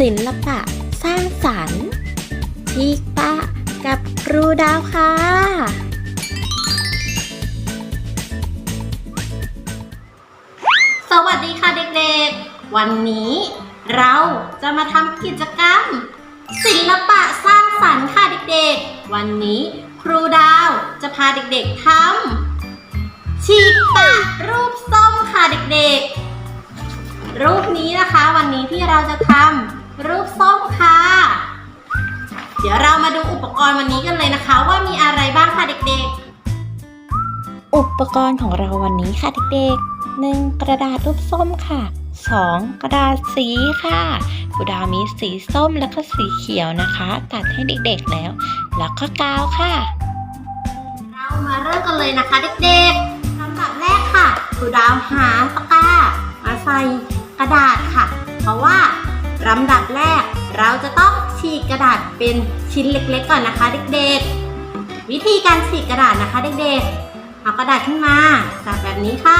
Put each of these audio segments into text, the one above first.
ศิลปะสร้างสรรค์ชีกปะกับครูดาวค่ะ สวัสดีค่ะเด็กๆ วันนี้เราจะมาทำกิจกรรม ศิลปะสร้างสรรค์ค่ะเด็กๆ วันนี้ครูดาวจะพาเด็กๆทำชีกปะรูปส้มค่ะเด็กๆ รูปนี้นะคะวันนี้ที่เราจะทำ รูปส้มค่ะ เดี๋ยวเรามาดูอุปกรณ์วันนี้กันเลยนะคะ ว่ามีอะไรบ้างค่ะเด็กๆ อุปกรณ์ของเราวันนี้ค่ะเด็กๆหนึ่งกระดาษรูปส้มค่ะสองกระดาษสีค่ะครูดาวมีสีส้มแล้วก็สีเขียวนะคะ ตัดให้เด็กๆแล้ว แล้วก็กาวค่ะ เรามาเริ่มกันเลยนะคะเด็กๆลำดับแรกค่ะครูดาวหาปากกามาใส่กระดาษค่ะ เพราะว่า ลำดับแรก เราจะต้องฉีกกระดาษเป็นชิ้นเล็กๆ ก่อนนะคะเด็กๆ วิธีการฉีกกระดาษนะคะเด็กๆ เอากระดาษขึ้นมาจับแบบนี้ค่ะ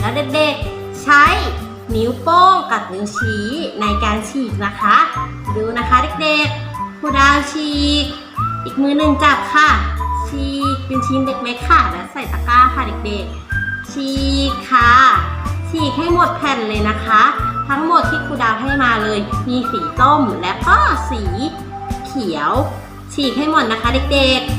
แล้วเด็กๆ ใช้นิ้วโป้งกับนิ้วชี้ในการฉีกนะคะ ดูนะคะเด็กๆครูดาวฉีก อีกมือหนึ่งจับค่ะ ฉีกเป็นชิ้นเล็กๆค่ะ แล้วใส่ตะกร้าค่ะเด็กๆ ฉีกค่ะฉีกให้หมดแผ่นเลยนะคะ ทั้งหมดที่ครูดาวให้มาเลย มีสีส้มและก็สีเขียว ฉีกให้หมดนะคะเด็กๆ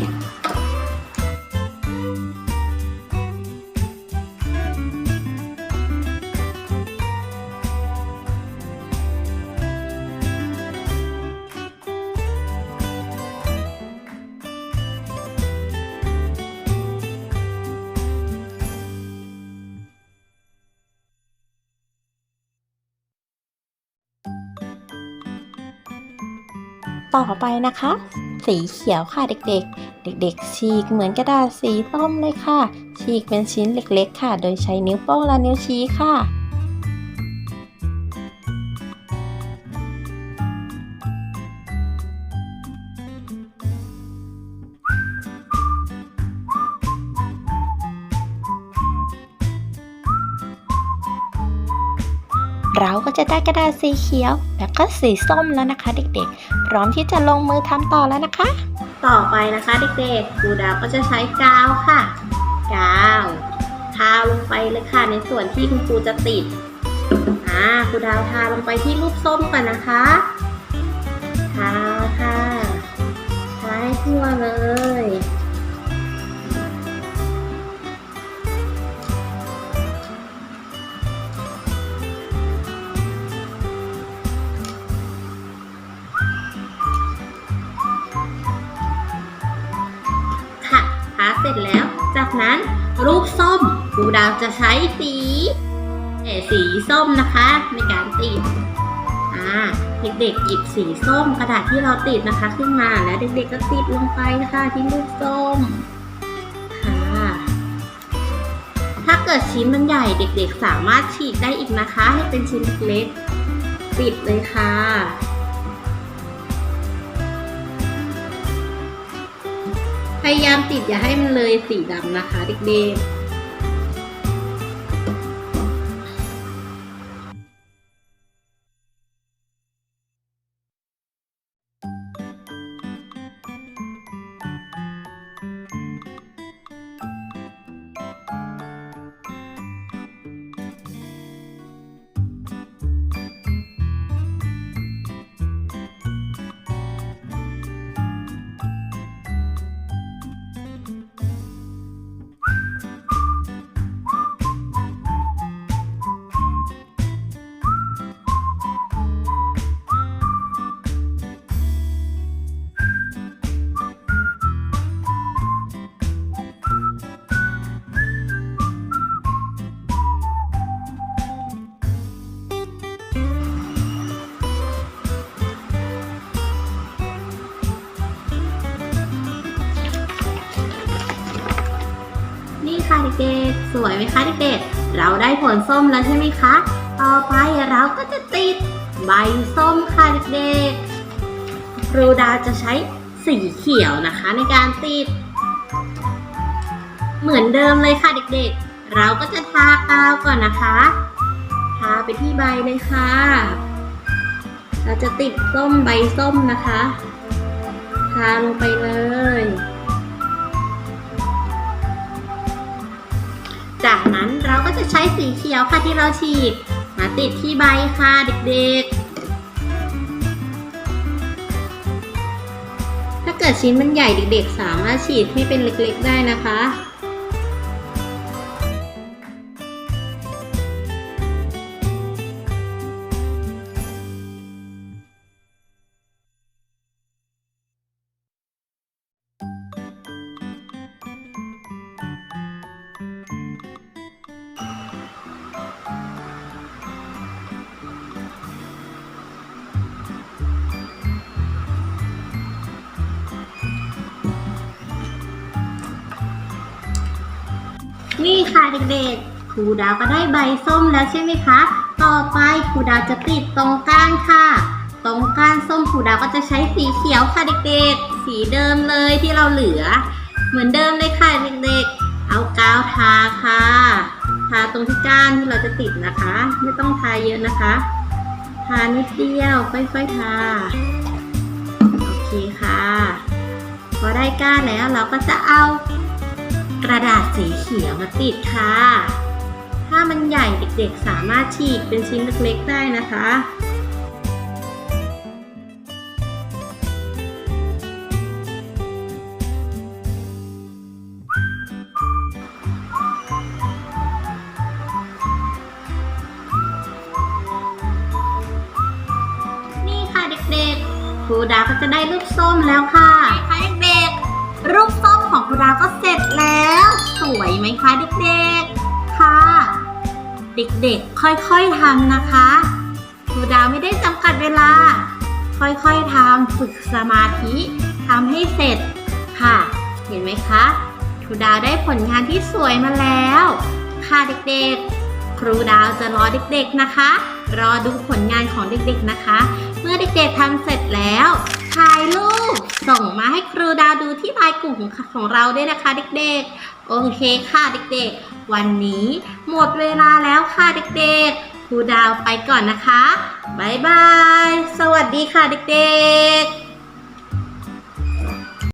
ต่อไปนะคะ สีเขียวค่ะเด็กๆ เด็กๆ ฉีกเหมือนกระดาษสีส้มเลยค่ะ ฉีกเป็นชิ้นเล็กๆ ค่ะ โดยใช้นิ้วโป้งและนิ้วชี้ค่ะ เราก็จะได้กระดาษสีเขียว แล้วก็สีส้มแล้วนะคะ เด็กๆ พร้อมที่จะลงมือทำต่อแล้วนะคะ ต่อไปนะคะเด็กๆครูดาวก็จะใช้กาวค่ะ กาวทาลงไปเลยค่ะ ในส่วนที่คุณครูจะติดอ่าครูดาวทาลงไปที่รูปส้มก่อนนะคะทาค่ะทาให้ทั่วเลย ร็จแล้ว จากนั้นรูปส้มครูดาวจะใช้สีสีส้มนะคะในการติดอ่าเด็กๆหยิบสีส้มกระดาษที่เราติดนะคะ ขึ้นมาแล้วเด็กๆก็ติดลงไปนะคะที่รูปส้มค่ะถ้าเกิดชิ้นมันใหญ่เด็กๆสามารถฉีกได้อีกนะคะ ให้เป็นชิ้นเล็กๆติดเลยค่ะ พยายามติดอย่าให้มันเลยสีดำนะคะเด็กๆ เด็กๆ สวยไหมคะเด็กๆ เราได้ผลส้มแล้วใช่ไหมคะ ต่อไปเราก็จะติดใบส้มค่ะเด็กๆครูดาจะใช้สีเขียวนะคะในการติด เหมือนเดิมเลยค่ะเด็กๆ เราก็จะทากาวก่อนนะคะ ทาไปที่ใบเลยค่ะ เราจะติดส้มใบส้มนะคะ ทาลงไปเลย จากนั้นเราก็จะใช้สีเขียวค่ะที่เราฉีดมาติดที่ใบค่ะเด็กๆ ถ้าเกิดชิ้นมันใหญ่เด็กๆ สามารถฉีดให้เป็นเล็กๆได้นะคะ นี่ค่ะเด็กๆ ครูดาวก็ได้ใบส้มแล้วใช่ไหมคะ ต่อไปครูดาวจะติดตรงก้านค่ะ ตรงก้านส้มครูดาวก็จะใช้สีเขียวค่ะเด็กๆ สีเดิมเลยที่เราเหลือ เหมือนเดิมเลยค่ะเด็กๆ เอากาวทาค่ะ ทาตรงที่ก้านที่เราจะติดนะคะ ไม่ต้องทาเยอะนะคะ ทานิดเดียวค่อยๆทา โอเคค่ะ พอได้ก้านแล้วเราก็จะเอา กระดาษสีเขียวมาติดค่ะ ถ้ามันใหญ่เด็กๆสามารถฉีกเป็นชิ้นเล็กๆได้นะคะนี่ค่ะเด็กๆครูดาก็จะได้รูปส้มแล้วค่ะใค่ะเด็กๆรูปส้มของครูดาก็เสร็จแล้ว วยไหมคะเด็กๆ ค่ะ เด็กๆ ค่อยๆทำนะคะครูดาวไม่ได้จำกัดเวลา ค่อยๆทำฝึกสมาธิทำให้เสร็จค่ะ เห็นไหมคะครูดาวได้ผลงานที่สวยมาแล้ว ค่ะเด็กๆ ครูดาวจะรอเด็กๆนะคะ รอดูผลงานของเด็กๆนะคะ เมื่อเด็กๆทำเสร็จแล้วถ่ายรูปส่งมาให้ครูดาวดูที่ไลน์กลุ่มของของเราด้วยนะคะเด็กๆ โอเคค่ะเด็กๆ วันนี้หมดเวลาแล้วค่ะเด็กๆครูดาวไปก่อนนะคะ บ๊ายบาย สวัสดีค่ะเด็กๆ